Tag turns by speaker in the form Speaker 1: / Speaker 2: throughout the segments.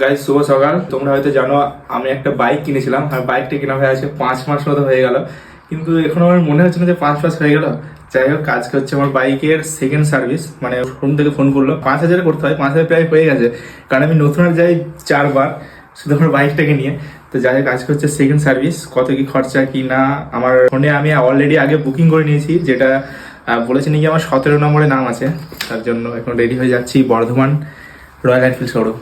Speaker 1: Guys শুভ সকাল। তোমরা হয়তো জানো, আমি একটা বাইক কিনেছিলাম। আর বাইকটা কেনা হয়ে আছে পাঁচ মাস মতো হয়ে গেল। কিন্তু এখন আমার মনে হচ্ছে না যে পাঁচ মাস হয়ে গেল। যাই হোক, আজকে হচ্ছে আমার বাইকের সেকেন্ড সার্ভিস মানে ফোন থেকে ফোন করল। পাঁচ হাজার করতে হয়, পাঁচ হাজার প্রায় হয়ে গেছে। কারণ আমি নতুন আর যাই চারবার শুধু আমার বাইকটাকে নিয়ে। তো যাই হোক, আজকে হচ্ছে সেকেন্ড সার্ভিস কত কি খরচা, কি না, আমার ফোনে আমি অলরেডি আগে বুকিং করে নিয়েছি। যেটা বলেছে নাকি আমার সতেরো নম্বরে নাম আছে। তার জন্য এখন রেডি হয়ে যাচ্ছি বর্ধমান রয়্যাল এনফিল্ড শোরুম।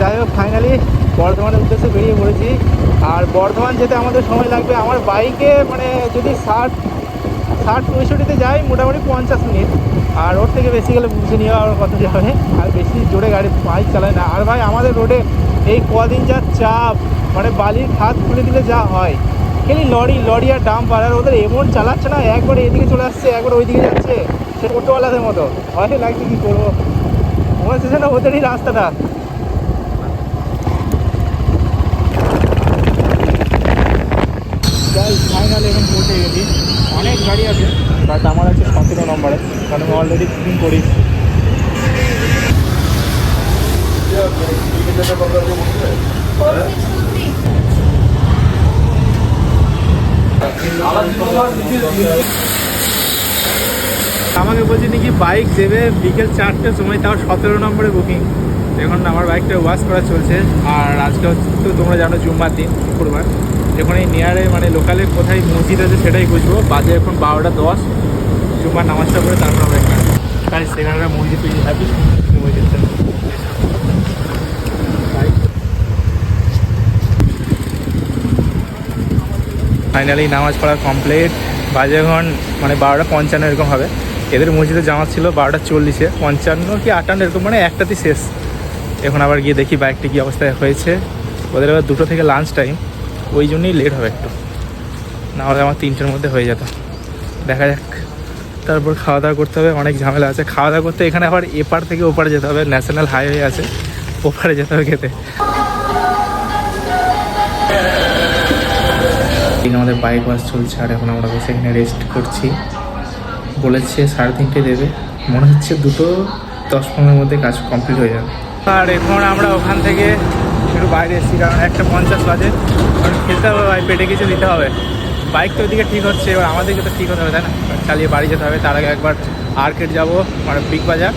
Speaker 1: যাই হোক ফাইনালি বর্ধমানের উদ্দেশ্যে বেরিয়ে পড়েছি। আর বর্ধমান যেতে আমাদের সময় লাগবে আমার বাইকে মানে যদি ষাট ষাট পঁয়ষট্টিতে যাই, মোটামুটি পঞ্চাশ মিনিট। আর ওর থেকে বেশি গেলে বুঝে নিয়ে আর কত যাবে আর বেশি জোরে গাড়ি বাইক চালায় না। আর ভাই, আমাদের রোডে এই কদিন যা চাপ মানে বালির খাত খুলে দিলে যা হয়। খালি লরি লরি আর ডাম্পার আর ওদের এমন চালাচ্ছে না, একবার এদিকে চলে আসছে, একবার ওইদিকে যাচ্ছে। সে টোটোওয়ালাদের মতো। ভয় লাগছে কী করব? মনে হচ্ছে যেন ওদেরই রাস্তাটা। যাই ফাইনালি এখন পৌঁছে গেছি। অনেক গাড়ি আছে বাট আমার আছে সতেরো নম্বরে, কারণ আমি অলরেডি বুকিং করি আমাকে বলছে নাকি বাইক দেবে বিকেল চারটের সময়, তাও সতেরো নম্বরে বুকিং এখন আমার বাইকটা ওয়াশ করা চলছে, আর আজকে তো তোমরা জানো জুম্মার দিন, শুক্রবার। এখন এই নিয়ারে মানে লোকালে কোথায় মসজিদ আছে সেটাই বুঝব। বাজে এখন বারোটা দশ, জুম্মার নামাজটা করে তারপর আমরা এখানে তাই সেখানে মসজিদ পেয়ে থাকি ফাইনালি নামাজ পড়া কমপ্লিট বাজে এখন মানে বারোটা পঞ্চান্ন এরকম হবে। এদের মসজিদে জামাত ছিল বারোটা চল্লিশে। পঞ্চান্ন কি আটান্ন এরকম মানে একটাতেই শেষ। এখন আবার গিয়ে দেখি বাইকটা কী অবস্থায় হয়েছে। ওদের আবার দুটো থেকে লাঞ্চ টাইম ওই জন্যই লেট হবে একটু। নাহলে আমার তিনটের মধ্যে হয়ে যেত। দেখা যাক। তারপর খাওয়া দাওয়া করতে হবে, অনেক ঝামেলা আছে। খাওয়া দাওয়া করতে এখানে আবার এপার থেকে ওপারে যেতে হবে ন্যাশনাল হাইওয়ে আছে। ওপারে যেতে হবে খেতে। আমাদের বাইক বাস চলছে, আর এখন আমরা বসে এখানে রেস্ট করছি। বলেছে সাড়ে তিনটে দেবে। মনে হচ্ছে দুটো দশ পনেরোর মধ্যে কাজ কমপ্লিট হয়ে যাবে। আর এখন আমরা ওখান থেকে একটু বাইরে এসেছি কারণ একটা পঞ্চাশ বাজে। কারণ খেলতে হবে ভাই পেটে কিছু দিতে হবে। বাইক তো ওদিকে ঠিক হচ্ছে এবার আমাদেরকে তো ঠিক হতে হবে তাই না? চালিয়ে বাড়ি যেতে হবে। তার আগে একবার আর্কেট যাব মানে বিগ বাজার।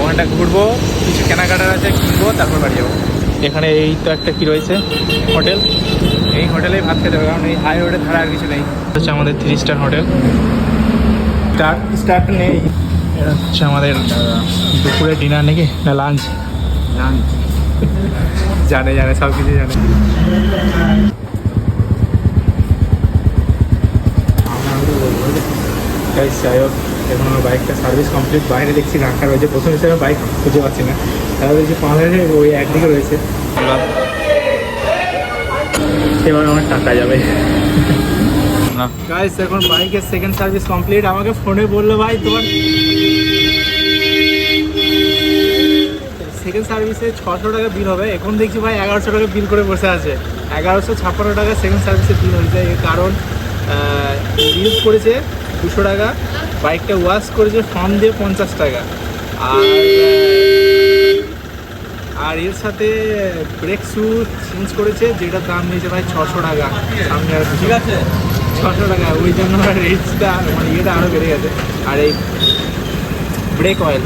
Speaker 1: ওখানটা ঘুরবো কিছু কেনাকাটার আছে কিনবো তারপর বাড়ি যাব। এখানে এই তো একটা কি রয়েছে? হোটেল? এই হোটেলেই ভাত খেতে হবে কারণ এই হাই রোডে ছাড়া আর কিছু নেই। হচ্ছে আমাদের three star hotel. Star start নেই। এটা হচ্ছে আমাদের দুপুরে ডিনার নাকি? না লাঞ্চ লাঞ্চ জানে জানে সব কিছু জানে। যাই হোক এখন আমার বাইকটা সার্ভিস কমপ্লিট বাইরে দেখছি রাখা রয়েছে। প্রথম হিসেবে বাইক খুঁজে পাচ্ছি না। তাহলে দেখছি হাজার ওই একদিকে রয়েছে। এবার এবার আমার টাকা যাবে। গাইস এখন বাইকের সেকেন্ড সার্ভিস কমপ্লিট আমাকে ফোনে বলল ভাই তোমার সেকেন্ড সার্ভিসে ছশো টাকা বিল হবে। এখন দেখছি ভাই এগারোশো টাকা বিল করে বসে আছে। এগারোশো ছাপ্পান্ন টাকা সেকেন্ড সার্ভিসে বিল হয়েছে। এর কারণ ইউজ করেছে দুশো টাকা বাইকটা ওয়াশ করেছে ফর্ম দিয়ে পঞ্চাশ টাকা। আর আর এর সাথে ব্রেক শু চেঞ্জ করেছে যেটার দাম নিয়েছে ভাই ছশো টাকা। সামনে আর ঠিক আছে। ছশো টাকা ওই জন্য রেটটা মানে ইয়েটা আরও বেড়ে গেছে। আর এই ব্রেক অয়েল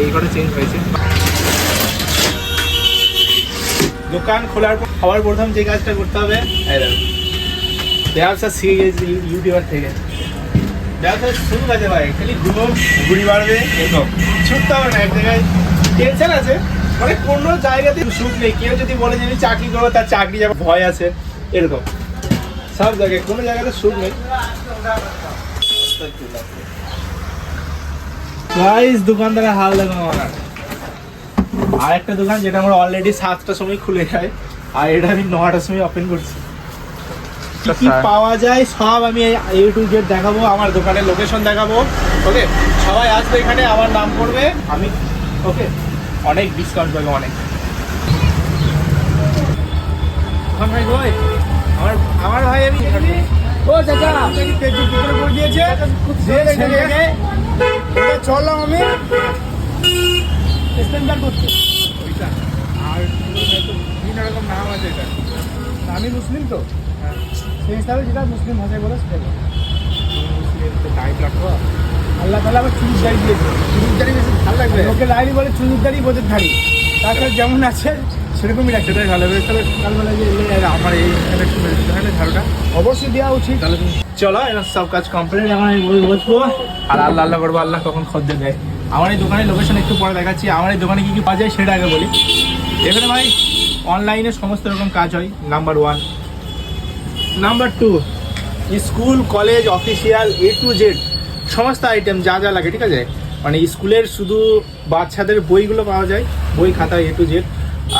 Speaker 1: এই করে চেঞ্জ হয়েছে। দোকান খোলার পর খাবার প্রথম যে কাজটা করতে হবে ব্যবসা শিখে গেছি ইউটিউবার থেকে। ব্যবসা শুরু আছে ভাই, খালি ঘুমো ঘুরি বাড়বে এরকম। ছুটতে হবে না, এক জায়গায়। টেনশন আছে মানে কোনো জায়গাতে সুখ নেই। কেউ যদি বলে যে আমি চাকরি করব, তার চাকরি যাবে, ভয় আছে, এরকম। সব জায়গায়, কোনো জায়গাতে সুখ নেই। গাইস দোকানদারের হাল দেখো আমার। আর একটা দোকান যেটা আমার অলরেডি সাতটার সময় খুলে যায়। আর এটা আমি নটার সময় ওপেন করছি। কি কি পাওয়া যায় সব আমি টু দেখাবো আমার দোকানের লোকেশন দেখাবো। ওকে সবাই আসবে এখানে আমার নাম করবে আমি ওকে অনেক ডিসকাউন্ট পাবে অনেক। আমার ভাই আমার আমার ভাই আমি ও চাচা ফেসবুক করে দিয়েছে।
Speaker 2: চললাম আমি। স্ট্যান্ডার্ড করতে
Speaker 1: ওইটা। আর বিভিন্ন রকম নাম আছে এটা।
Speaker 2: আমি মুসলিম তো? সেই হিসাবে যেটা মুসলিম ভাষায় বলে সেটা বলে।
Speaker 1: টাইপ রাখব
Speaker 2: আল্লাহ তালা আবার চুরির দাড়ি দিয়েছে।
Speaker 1: চুরির দাড়ি বেশি ভালো লাগবে?
Speaker 2: লোকে লাইনি বলে দাড়ি বোঝের ধাড়ি। তাছাড়া যেমন আছে সেরকমই রাখছে।
Speaker 1: সেটাই ভালো হবে। তাহলে সকালবেলা যে আমার এই একটু হয় ঝাড়ুটা
Speaker 2: অবশ্যই দেওয়া উচিত।
Speaker 1: তাহলে চলো এবার সব কাজ কমপ্লিট এখন আমি বসবো আর আল্লাহ আল্লাহ করব আল্লাহ কখন খদ্দের দেয়। আমার এই দোকানের লোকেশন একটু পরে দেখাচ্ছি। আমার এই দোকানে কী কী পাওয়া যায় সেটা আগে বলি। এখানে ভাই অনলাইনে সমস্ত রকম কাজ হয়। Number one number two school college official A to Z সমস্ত আইটেম যা যা লাগে, ঠিক আছে? মানে স্কুলের শুধু বাচ্চাদের বইগুলো পাওয়া যায়, বই খাতা এ টু জেড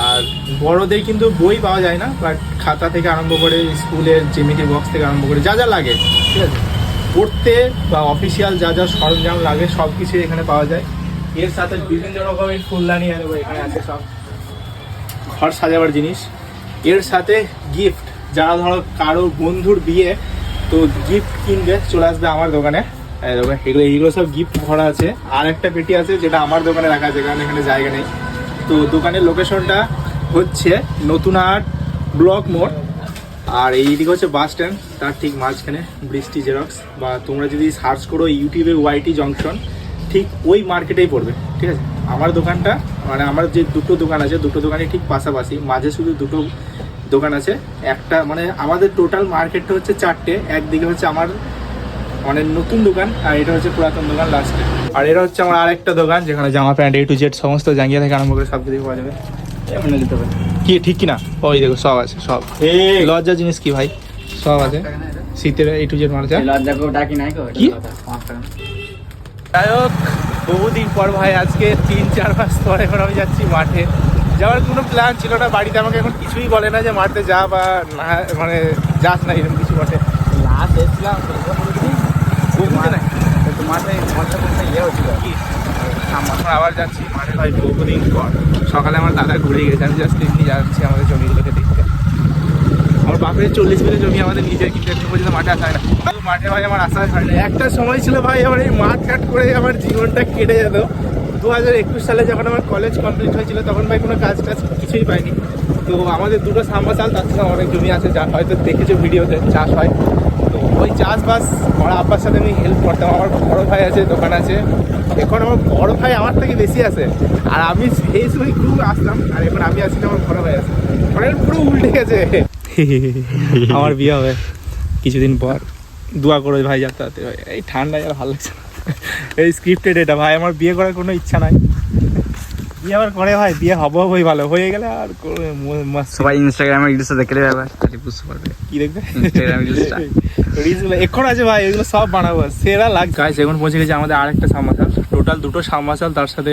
Speaker 1: আর বড়দের কিন্তু বই পাওয়া যায় না বাট খাতা থেকে আরম্ভ করে স্কুলের জেমিটি বক্স থেকে আরম্ভ করে যা যা লাগে, ঠিক আছে? পড়তে বা অফিসিয়াল যা যা সরঞ্জাম লাগে সব কিছু এখানে পাওয়া যায়। এর সাথে বিভিন্ন রকমের ফুলদানি এখানে আছে সব। ঘর সাজাবার জিনিস। এর সাথে গিফট যারা ধরো কারও বন্ধুর বিয়ে, তো গিফট কিনবে, চলে আসবে আমার দোকানে। এগুলো এইগুলো সব গিফট ভরা আছে। আর একটা পেটি আছে, যেটা আমার দোকানে রাখা আছে, কারণ এখানে জায়গা নেই। তো দোকানের লোকেশনটা হচ্ছে নতুন হাট ব্লক মোড়। আর এইদিকে হচ্ছে বাস স্ট্যান্ড, তার ঠিক মাঝখানে বৃষ্টি জেরক্স। বা তোমরা যদি সার্চ করো ইউটিউবে ওয়াইটি জংশন, ঠিক ওই মার্কেটেই পড়বে, ঠিক আছে? আমার দোকানটা মানে আমার যে দুটো দোকান আছে, দুটো দোকানই ঠিক পাশাপাশি, মাঝে শুধু দুটো দোকান আছে। একটা মানে আমাদের টোটাল মার্কেটটা হচ্ছে চারটে, একদিকে হচ্ছে আমার মানে নতুন দোকান, আর এটা হচ্ছে পুরাতন দোকান লাস্টে আর এটা হচ্ছে আমার আরেকটা দোকান, যেখানে জামা প্যান্ট এ টু জেড সমস্ত জাঙ্গিয়া থেকে আরম্ভ করে সব কিছু পাওয়া যাবে। এমনি নিতে হবে কি ঠিক কি না ওই দেখো সব আছে সব। লজ্জা জিনিস কি ভাই? সব আছে। শীতের এ টু জেড মাল আছে।
Speaker 2: ডাকি নাই
Speaker 1: কি? যাই হোক বহুদিন পর ভাই আজকে তিন চার মাস পর এখন আমি যাচ্ছি মাঠে। যাওয়ার কোনো প্ল্যান ছিল না বাড়িতে আমাকে এখন কিছুই বলে না যে মাঠে যা বা না মানে যাস না এরকম কিছু বটে।
Speaker 2: লাস্ট এসেছিলাম মাঠে মনটা ইয়ে হচ্ছিল
Speaker 1: কি? এখন আবার যাচ্ছি। মাঠে ভাই, বহুদিন পর। সকালে আমার দাদা ঘুরে গেছে। আমি জাস্ট এমনি যাচ্ছি আমাদের জমিগুলোকে দেখতে। আমার বাপের চল্লিশ মিনিট জমি আমাদের নিজের, কিন্তু এখন পর্যন্ত মাঠে আসা না। মাঠে ভাই আমার আসা হয় না। একটা সময় ছিল ভাই, আমার এই মাঠ কাট করে আমার জীবনটা কেটে যেত। দু হাজার একুশ সালে যখন আমার কলেজ কমপ্লিট হয়েছিল, তখন ভাই কোনো কাজ টাজ কিছুই পাইনি। তো আমাদের দুটো সাম্বাসাল তার সাথে অনেক জমি আছে যা হয়তো দেখেছ ভিডিওতে, চাষ হয়। তো ওই চাষবাস বড় আব্বার সাথে আমি হেল্প করতাম। আমার বড় ভাই আছে, দোকান আছে। এখন আমার বড় ভাই আমার থেকে বেশি আছে। আর আমি সেই সময় খুব আসলাম আর এখন আমি আসি না আমার বড় ভাই আছে। মানে পুরো উল্টে গেছে। আমার বিয়ে হবে কিছুদিন পর। দোয়া করো ভাই যাতে তাড়াতাড়ি হয় এই ঠান্ডায় আর ভালো লাগছে না। এই স্ক্রিপ্টেড এটা। ভাই আমার বিয়ে করার কোনো ইচ্ছা নাই। বিয়ে আবার করে ভাই বিয়ে হব হবই ভালো। হয়ে গেলে আর
Speaker 2: সবাই ইনস্টাগ্রামে রিলসে দেখলে তাহলে বুঝতে পারবে।
Speaker 1: কি দেখবে?
Speaker 2: Reels টা।
Speaker 1: রিলসগুলো এখন আছে ভাই এগুলো সব বানাবো। সেরা লাগ গাছ এখন পৌঁছে গেছে আমাদের আরেকটা সামাচাল টোটাল দুটো সামাচাল তার সাথে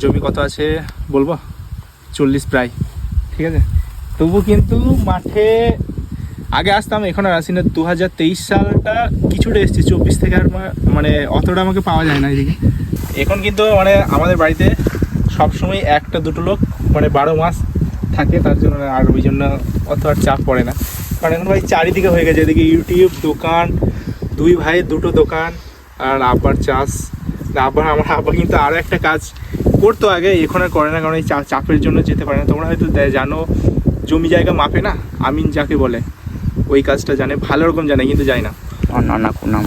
Speaker 1: জমি কত আছে বলব? চল্লিশ প্রায়। ঠিক আছে? তবু কিন্তু মাঠে আগে আসতাম, এখন আর আসি না। দু হাজার তেইশ সালটা কিছুটা এসেছি, চব্বিশ থেকে আর মানে অতটা আমাকে পাওয়া যায় না এদিকে। এখন কিন্তু মানে আমাদের বাড়িতে সবসময় একটা দুটো লোক মানে বারো মাস থাকে, তার জন্য আর ওই জন্য অত আর চাপ পড়ে না। কারণ এখন ভাই চারিদিকে হয়ে গেছে, এদিকে ইউটিউব দোকান, দুই ভাইয়ের দুটো দোকান, আর আব্বার চাষ আবার আমার আব্বা কিন্তু আরও একটা কাজ করতো আগে এখন আর করে না, কারণ এই চাপের জন্য যেতে পারে না। তোমরা হয়তো জানো, জমি জায়গা মাপে না? আমিন যাকে বলে। ওই কাজটা জানে, ভালো রকম জানে, কিন্তু যায় না।
Speaker 2: অন্য অন্য কোন নাম